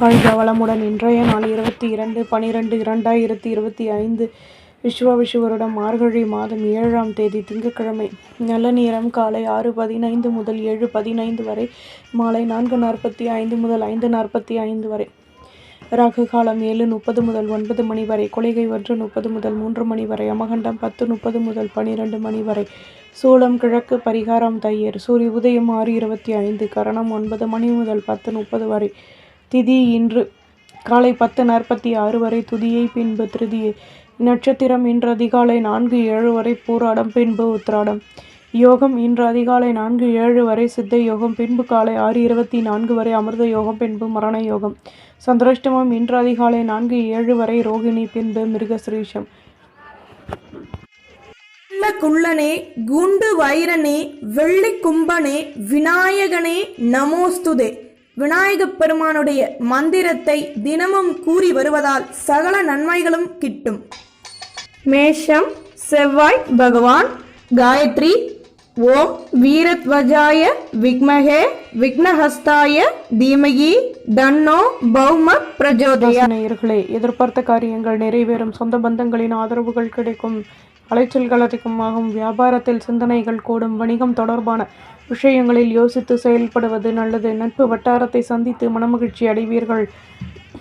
வாழ்க வளமுடன் இன்றைய நாள் இருபத்தி இரண்டு பனிரெண்டு இரண்டாயிரத்தி இருபத்தி ஐந்து விஸ்வ வருடம் மார்கழி மாதம் ஏழாம் தேதி திங்கட்கிழமை. நல்ல நேரம் காலை ஆறு பதினைந்து முதல் ஏழு பதினைந்து வரை மாலை நான்கு நாற்பத்தி ஐந்து முதல் ஐந்து நாற்பத்தி ஐந்து வரை. ராகு காலம் ஏழு முப்பது முதல் ஒன்பது மணி வரை கொலைகை ஒன்று முப்பது முதல் மூன்று மணி வரை அமகண்டம் பத்து முப்பது முதல் பனிரெண்டு மணி வரை. சூளம் கிழக்கு பரிகாரம் தையர் சூரிய உதயம் ஆறு இருபத்தி ஐந்து கரணம் ஒன்பது மணி முதல் பத்து முப்பது வரை. திதி இன்று. காலை பத்து நாற்பத்தி ஆறு வரை துதியை பின்பு திருதியை. நட்சத்திரம் இன்று அதிகாலை நான்கு ஏழு வரை பூராடம் பின்பு உத்திராடம். யோகம் இன்று அதிகாலை நான்கு ஏழு வரை சித்த யோகம் பின்பு காலை ஆறு இருபத்தி நான்கு வரை அமிர்த யோகம் பின்பு மரண யோகம் சந்திராஷ்டமம் இன்று அதிகாலை நான்கு ஏழு வரை ரோகிணி பின்பு மிருகசிரீஷம். குள்ளனே குண்டு வைரனே வெள்ளி கும்பனே விநாயகனே நமோஸ்துதே. விநாயகப் பெருமானுடைய மந்திரத்தை தினமும் கூறி வருவதால் சகல நன்மைகளும் கிட்டும். மேஷம் செவ்வாய் பகவான் காயத்ரி ஓம் வீரத்வஜாய விக்மகே விக்னஹஸ்தாய தீமகி தன்னோ பௌம பிரஜோதயா. நேயர்களே எதிர்பார்த்த காரியங்கள் நிறைவேறும். சொந்த பந்தங்களின் ஆதரவுகள் கிடைக்கும். அலைச்சல்கள் அதிகமாகும். வியாபாரத்தில் சிந்தனைகள் கூடும். வணிகம் தொடர்பான விஷயங்களில் யோசித்து செயல்படுவது நல்லது. நட்பு வட்டாரத்தை சந்தித்து மனமகிழ்ச்சி அடைவீர்கள்.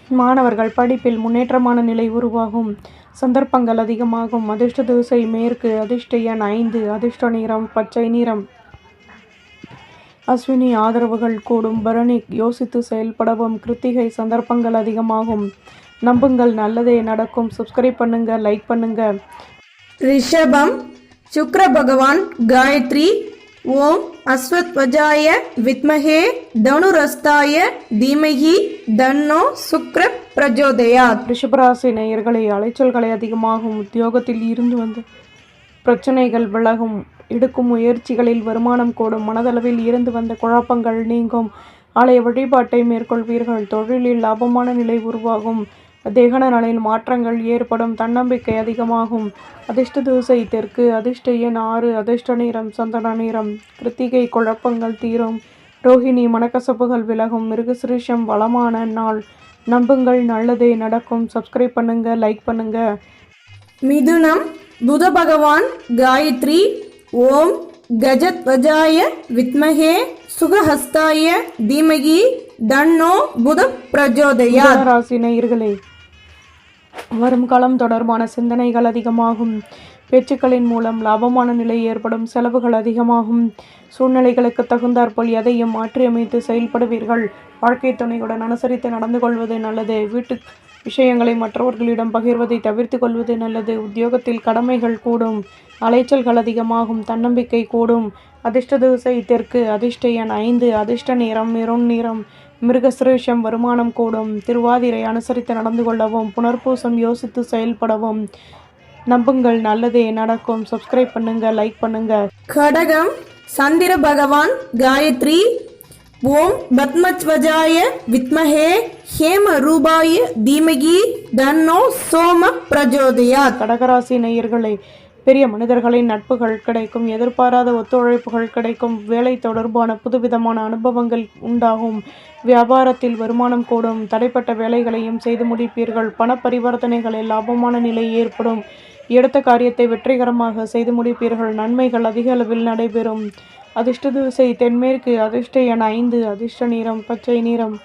மாணவர்கள் படிப்பில் முன்னேற்றமான நிலை உருவாகும். சந்தர்ப்பங்கள் அதிகமாகும். அதிர்ஷ்ட திசை மேற்கு அதிர்ஷ்ட எண் ஐந்து அதிர்ஷ்ட நிறம் பச்சை நிறம். அஸ்வினி ஆதரவுகள் கூடும். பரணி யோசித்து செயல்படவும். கிருத்திகை சந்தர்ப்பங்கள் அதிகமாகும். நம்புங்கள். நல்லதே நடக்கும். சப்ஸ்கிரைப் பண்ணுங்க லைக் பண்ணுங்க. ரிஷபம் சுக்ர பகவான் காயத்ரி ஓம் அஸ்வத்வஜாய வித்மகே தனுரஸ்தாய தீமகி தன்னோ சுக்ர பிரஜோதயா ரிஷபராசி நேயர்களை அலைச்சல்களை அதிகமாகும் உத்தியோகத்தில் இருந்து வந்து பிரச்சனைகள் விலகும். எடுக்கும் முயற்சிகளில் வருமானம் கூடும். மனதளவில் இருந்து வந்த குழப்பங்கள் நீங்கும். ஆலய வழிபாட்டை மேற்கொள்வீர்கள். தொழிலில் லாபமான நிலை உருவாகும். தேகன நலையில் மாற்றங்கள் ஏற்படும். தன்னம்பிக்கை அதிகமாகும். அதிர்ஷ்ட தூசை தெற்கு அதிர்ஷ்ட எண் ஆறு அதிர்ஷ்ட நிறம் சந்தன நிறம். கிருத்திகை குழப்பங்கள் தீரும். ரோஹிணி மனக்கசப்புகள் விலகும். மிருகசிருஷம் வளமான நாள். நம்புங்கள் நல்லதே நடக்கும். சப்ஸ்கிரைப் பண்ணுங்க லைக் பண்ணுங்க. மிதுனம் புத பகவான் காயத்ரி. ஓம் கஜத்வஜாய வித்மகே சுகஹஸ்தாய தீமகி. தன்னோ புத பிரஜோதயா ராசி நேயர்களே வரும் காலம் தொடர்பான சிந்தனைகள் அதிகமாகும். பேச்சுக்களின் மூலம் லாபமான நிலை ஏற்படும் செலவுகள் அதிகமாகும். சூழ்நிலைகளுக்கு தகுந்தாற்போல் எதையும் மாற்றியமைத்து செயல்படுவீர்கள். வாழ்க்கை துணையுடன் அனுசரித்து நடந்து கொள்வது நல்லது. வீட்டு விஷயங்களை மற்றவர்களிடம் பகிர்வதை தவிர்த்து கொள்வது நல்லது. உத்தியோகத்தில் கடமைகள் கூடும். அலைச்சல்கள் அதிகமாகும். தன்னம்பிக்கை கூடும். அதிர்ஷ்ட திசை தெற்கு. அதிர்ஷ்ட எண் ஐந்து. அதிர்ஷ்ட நிறம் மெருண் நிறம். மிருகசிரேஷம் வருமானம் கூடும். திருவாதிரை அனுசரித்து நடந்து கொள்ளவும் புனர்பூசம் யோசித்து செயல்படவும். நம்புங்கள் நல்லதே நடக்கும். சப்ஸ்கிரைப் பண்ணுங்க லைக் பண்ணுங்க. கடகம் சந்திர பகவான் காயத்ரி. ஓம் பத்மத்வஜாய வித்மஹே ஹேம ரூபாய தீமகி தன்னோ சோம பிரஜோதயாத். கடகராசி நேயர்களே பெரிய மனிதர்களின் நட்புகள் கிடைக்கும் எதிர்பாராத ஒத்துழைப்புகள் கிடைக்கும் வேலை தொடர்பான புதுவிதமான அனுபவங்கள் உண்டாகும். வியாபாரத்தில் வருமானம் கூடும் தடைப்பட்ட வேலைகளையும் செய்து முடிப்பீர்கள் பண பரிவர்த்தனைகளில் லாபமான நிலை ஏற்படும். எடுத்த காரியத்தை வெற்றிகரமாக செய்து முடிப்பீர்கள் நன்மைகள் அதிக அளவில் நடைபெறும். அதிர்ஷ்ட திசை தென்மேற்கு அதிர்ஷ்ட என ஐந்து அதிர்ஷ்ட நிறம் பச்சை நிறம்.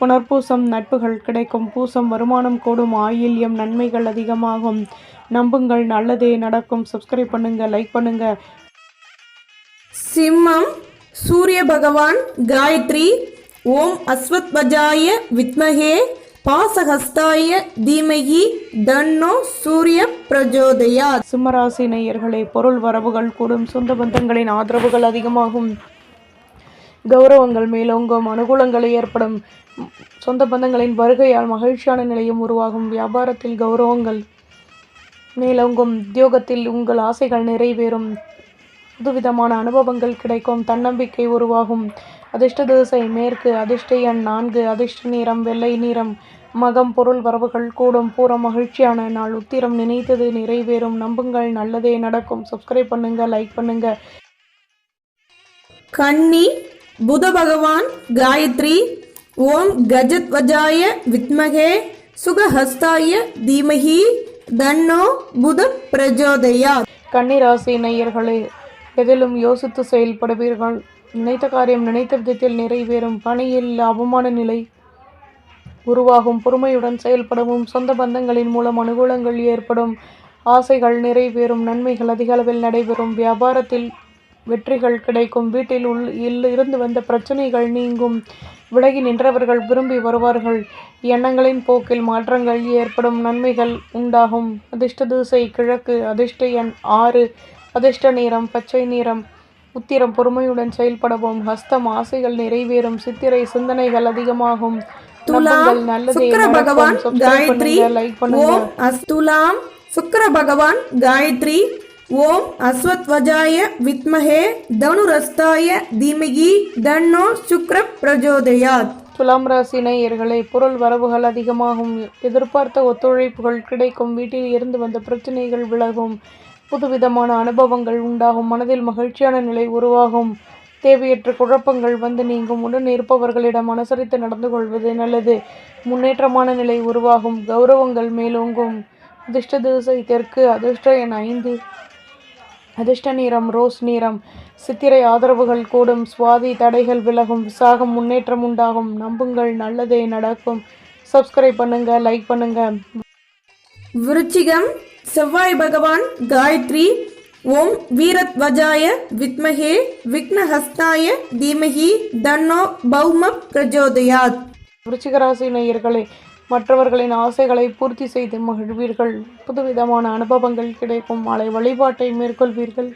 புனர்பூசம் நட்புகள் கிடைக்கும் பூசம் வருமானம் கூடும் ஆயில்யம் நன்மைகள் அதிகமாகும். நம்புங்கள். நல்லதே நடக்கும். சப்ஸ்கிரைப் பண்ணுங்க லைக் பண்ணுங்க. சிம்மம் சூரிய பகவான் காயத்ரி ஓம் அஸ்வத்வஜாய வித்மஹே பாசஹஸ்தாய தீமகி தன்னோ சூரிய பிரஜோதயாத். சிம்மராசி நேயர்களே பொருள் வரவுகள் கூடும். சொந்த பந்தங்களின் ஆதரவுகள் அதிகமாகும். கௌரவங்கள் மேலோங்கும். அனுகூலங்கள் ஏற்படும். சொந்த பந்தங்களின் வருகையால் மகிழ்ச்சியான நிலையும் உருவாகும். வியாபாரத்தில் கௌரவங்கள் மேலோங்கும் உத்தியோகத்தில் உங்கள் ஆசைகள் நிறைவேறும். புதுவிதமான அனுபவங்கள் கிடைக்கும். தன்னம்பிக்கை உருவாகும். அதிர்ஷ்ட திசை மேற்கு அதிர்ஷ்ட எண் நான்கு அதிர்ஷ்ட நிறம் வெள்ளை நிறம். மகம் பொருள் வரவுகள் கூடும். பூர மகிழ்ச்சியான நாள். உத்திரம் நினைத்தது நிறைவேறும். நம்புங்கள் நல்லதே நடக்கும். சப்ஸ்கிரைப் பண்ணுங்க லைக் பண்ணுங்க. கன்னி புத பகவான் காயத்ரி ஓம் கஜத்வஜாய வித்மகே சுகஹஸ்தாய தீமகி. தன்னோ புத பிரஜோதயாத். கன்னிராசி நேயர்களே எதிலும் யோசித்து செயல்படுவீர்கள். நினைத்த காரியம் நினைத்த விதத்தில் நிறைவேறும் பணியில் அவமான நிலை. உருவாகும் பொறுமையுடன் செயல்படவும் சொந்த பந்தங்களின் மூலம் அனுகூலங்கள் ஏற்படும் ஆசைகள் நிறைவேறும் நன்மைகள் அதிக அளவில் நடைபெறும். வியாபாரத்தில் வெற்றிகள் கிடைக்கும். வீட்டில் உள் இல் இருந்து வந்த பிரச்சனைகள் நீங்கும். விலகி நின்றவர்கள் விரும்பி வருவார்கள். எண்ணங்களின் போக்கில் மாற்றங்கள் ஏற்படும் நன்மைகள் உண்டாகும். அதிர்ஷ்ட திசை கிழக்கு அதிர்ஷ்ட எண் ஆறு அதிர்ஷ்ட நிறம் பச்சை நிறம். உத்திரம் பொறுமையுடன் செயல்படவும். ஹஸ்தம் ஆசைகள் நிறைவேறும். சித்திரை சிந்தனைகள் அதிகமாகும். துலாம் சுக்கிர. பகவான் காயத்ரி ஓம் அஸ்துலாம் சுக்கிர பகவான் காயத்ரி ஓம் அஸ்வத்வஜாய வித்மஹே தனுரஸ்தாய தீமகி தன்னோ சுக்ர பிரஜோதயாத். துலாம் ராசி நேயர்களை பொருள் வரவுகள் அதிகமாகும். எதிர்பார்த்த ஒத்துழைப்புகள் கிடைக்கும். வீட்டில் இருந்து வந்த பிரச்சனைகள் விலகும். புதுவிதமான அனுபவங்கள் உண்டாகும். மனதில் மகிழ்ச்சியான நிலை உருவாகும். தேவையற்ற குழப்பங்கள் வந்து நீங்கும். உடன் இருப்பவர்களிடம் அனுசரித்து நடந்து கொள்வது நல்லது. முன்னேற்றமான நிலை உருவாகும். கௌரவங்கள் மேலோங்கும். அதிர்ஷ்ட திசை தெற்கு அதிர்ஷ்ட என ஐந்து. அதிர்ஷ்ட நிறம் ரோஸ் நிறம் சித்திரை ஆதரவுகள் கூடும் சுவாதி தடைகள் விலகும் விசாகம் முன்னேற்றம் உண்டாகும். நம்புங்கள் நல்லதே நடக்கும். சப்ஸ்கிரைப் பண்ணுங்க லைக் பண்ணுங்க. விருச்சிகம் செவ்வாய் பகவான் காயத்ரி ஓம் வீரத்வஜாய வித்மஹே விக்னஹஸ்தாய தீமஹி தன்னோ பௌம பிரஜோதயாத். விருச்சிகராசி நேயர்களே மற்றவர்களின் ஆசைகளை பூர்த்தி செய்து மகிழ்வீர்கள். புதுவிதமான அனுபவங்கள் கிடைக்கும். மாலை வழிபாட்டை மேற்கொள்வீர்கள்.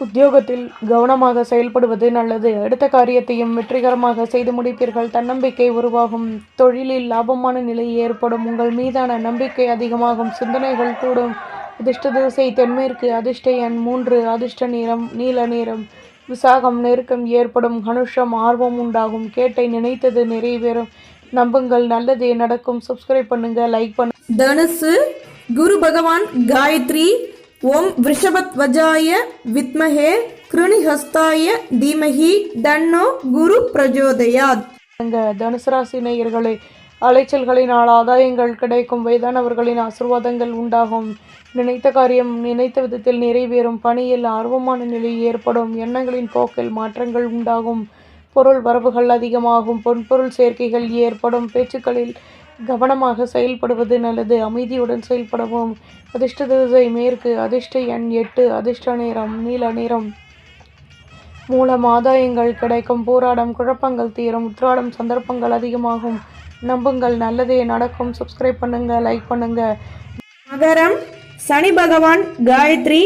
உத்தியோகத்தில் கவனமாக செயல்படுவது நல்லது. அடுத்த காரியத்தையும் வெற்றிகரமாக செய்து முடிப்பீர்கள். தன்னம்பிக்கை உருவாகும். தொழிலில் லாபமான நிலை ஏற்படும். உங்கள் மீதான நம்பிக்கை அதிகமாகும். சிந்தனைகள் கூடும். அதிர்ஷ்ட திசை தென்மேற்கு அதிர்ஷ்ட எண் மூன்று. அதிர்ஷ்ட நிறம் நீல நிறம். விசாகம் நெருக்கம் ஏற்படும் கனுஷம் ஆர்வம் உண்டாகும். கேட்டை நினைத்தது நிறைவேறும். நம்புங்கள் நல்லதே நடக்கும். சப்ஸ்கிரைப் பண்ணுங்க லைக் பண்ணுங்க தனுசு குரு பகவான் காயத்ரி ஓம் விஷபத்வஜாய வித்மஹே கிருணிஹஸ்தாய தீமஹி தன்னோ குரு பிரஜோதயாத். தனுசு ராசி நேயர்களே அலைச்சல்களினால் ஆதாயங்கள் கிடைக்கும். வயதானவர்களின் ஆசிர்வாதங்கள் உண்டாகும். நினைத்த காரியம் நினைத்த விதத்தில் நிறைவேறும். பணியில் ஆர்வமான நிலை ஏற்படும். எண்ணங்களின் போக்கில் மாற்றங்கள் உண்டாகும். பொருள் வரவுகள் அதிகமாகும். பொன்பொருள் சேர்க்கைகள் ஏற்படும். பேச்சுக்களில் கவனமாக செயல்படுவது நல்லது. அமைதியுடன் செயல்படவும். அதிர்ஷ்ட திசை மேற்கு. அதிர்ஷ்ட எண் எட்டு. அதிர்ஷ்ட நேரம். நீல நிறம் மூலம் ஆதாயங்கள் கிடைக்கும். போராடம் குழப்பங்கள் தீரும். உத்ராடம் சந்தர்ப்பங்கள் அதிகமாகும். நம்புங்கள். நல்லதே நடக்கும். சப்ஸ்கிரைப் பண்ணுங்க லைக் பண்ணுங்க. மகரம் சனி பகவான் காயத்ரி.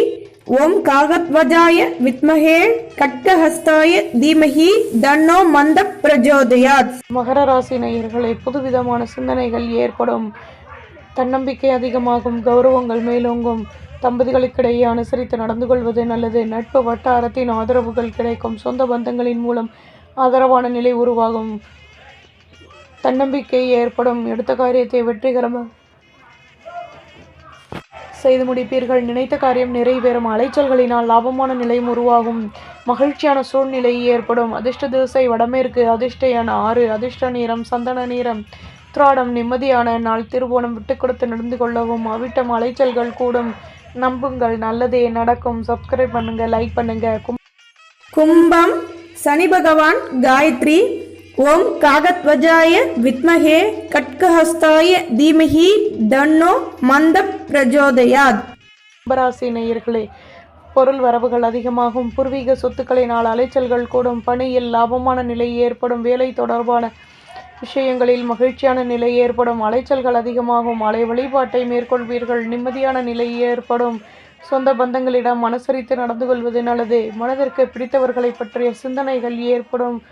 ஓம் காகத்வஜாய வித்மஹே கட்கஹஸ்தாய தீமஹி தன்னோ மந்த பிரஜோதயாத். மகர ராசி நேயர்களே புதுவிதமான சிந்தனைகள் ஏற்படும். தன்னம்பிக்கை அதிகமாகும் கௌரவங்கள் மேலோங்கும். தம்பதிகளுக்கிடையே அனுசரித்து நடந்து கொள்வது நல்லது. நட்பு வட்டாரத்தின் ஆதரவுகள் கிடைக்கும். சொந்த பந்தங்களின் மூலம் ஆதரவான நிலை உருவாகும். தன்னம்பிக்கை ஏற்படும். எடுத்த காரியத்தை வெற்றிகரமாக செய்து முடிப்பீர்கள். நினைத்த காரியம் நிறைவேறும். அலைச்சல்களினால் லாபமான நிலையும் உருவாகும். மகிழ்ச்சியான சூழ்நிலை ஏற்படும். அதிர்ஷ்ட திசை வடமேற்கு. அதிர்ஷ்ட ஆறு. அதிர்ஷ்ட நிறம் சந்தன நிறம். உத்ராடம் நிம்மதியான நாள். திருவோணம் விட்டு கொடுத்து நடந்து கொள்ளவும் அவிட்டம் அலைச்சல்கள் கூடும். நம்புங்கள். நல்லதே நடக்கும். சப்ஸ்கிரைப் பண்ணுங்க. லைக் பண்ணுங்க. கும்- கும்பம் சனி பகவான் காயத்ரி ஓம் காகத்வஜாய வித்மஹே கட்கஹஸ்தாய தீமஹி தன்னோ மந்த பிரஜோதயாத். கும்பராசி நேயர்களே பொருள் வரவுகள் அதிகமாகும். பூர்வீக சொத்துக்களினால் அலைச்சல்கள் கூடும். பணியில் லாபமான நிலை ஏற்படும். வேலை தொடர்பான விஷயங்களில் மகிழ்ச்சியான நிலை ஏற்படும். அலைச்சல்கள் அதிகமாகும். அலை வழிபாட்டை மேற்கொள்வீர்கள். நிம்மதியான நிலை ஏற்படும். சொந்த பந்தங்களிடம் அனுசரித்து நடந்து கொள்வது நல்லது. மனதிற்கு பிடித்தவர்களை பற்றிய சிந்தனைகள் ஏற்படும்.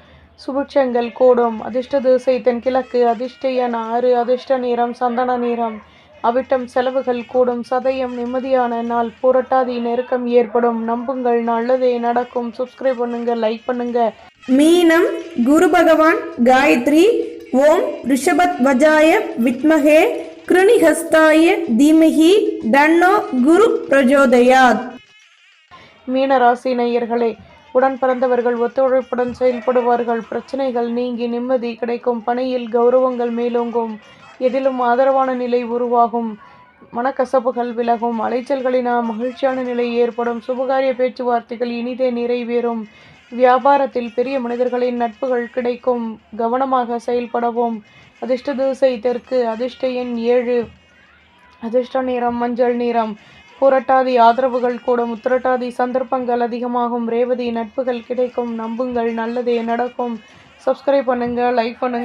சுபிட்சங்கள் கூடும். அதிர்ஷ்ட திசை தென்கிழக்கு அதிர்ஷ்ட எண் ஆறு அதிர்ஷ்ட நிறம் சந்தன நிறம். அவிட்டம் செலவுகள் கூடும். சதயம் நிம்மதியான நாள். புரட்டாதி நெருக்கம் ஏற்படும். நம்புங்கள் நல்லதே நடக்கும். சப்ஸ்கிரைப் பண்ணுங்க லைக் பண்ணுங்க. மீனம் குரு பகவான் காயத்ரி ஓம் ரிஷபத் வஜாய வித்மஹே கிருணிஹஸ்தாய தீமஹி தன்னோ குரு பிரஜோதயாத். மீன ராசி நேயர்களே உடன் பிறந்தவர்கள் ஒத்துழைப்புடன் செயல்படுவார்கள். பிரச்சனைகள் நீங்கி நிம்மதி கிடைக்கும். பணியில் கௌரவங்கள் மேலோங்கும். எதிலும் ஆதரவான நிலை உருவாகும். மனக்கசப்புகள் விலகும். அலைச்சல்களினால் மகிழ்ச்சியான நிலை ஏற்படும். சுபகாரிய பேச்சுவார்த்தைகள் இனிதே நிறைவேறும். வியாபாரத்தில் பெரிய மனிதர்களின் நட்புகள் கிடைக்கும். கவனமாக செயல்படவும். அதிர்ஷ்ட தூசை தெற்கு. அதிர்ஷ்ட எண் ஏழு. அதிர்ஷ்ட நிறம் மஞ்சள் நிறம். புரட்டாதி ஆதரவுகள் கூடும் உத்திரட்டாதி சந்தர்ப்பங்கள் அதிகமாகும். ரேவதி நட்புகள் கிடைக்கும். நம்புங்கள். நல்லதே நடக்கும். சப்ஸ்கிரைப் பண்ணுங்கள் லைக் பண்ணுங்கள்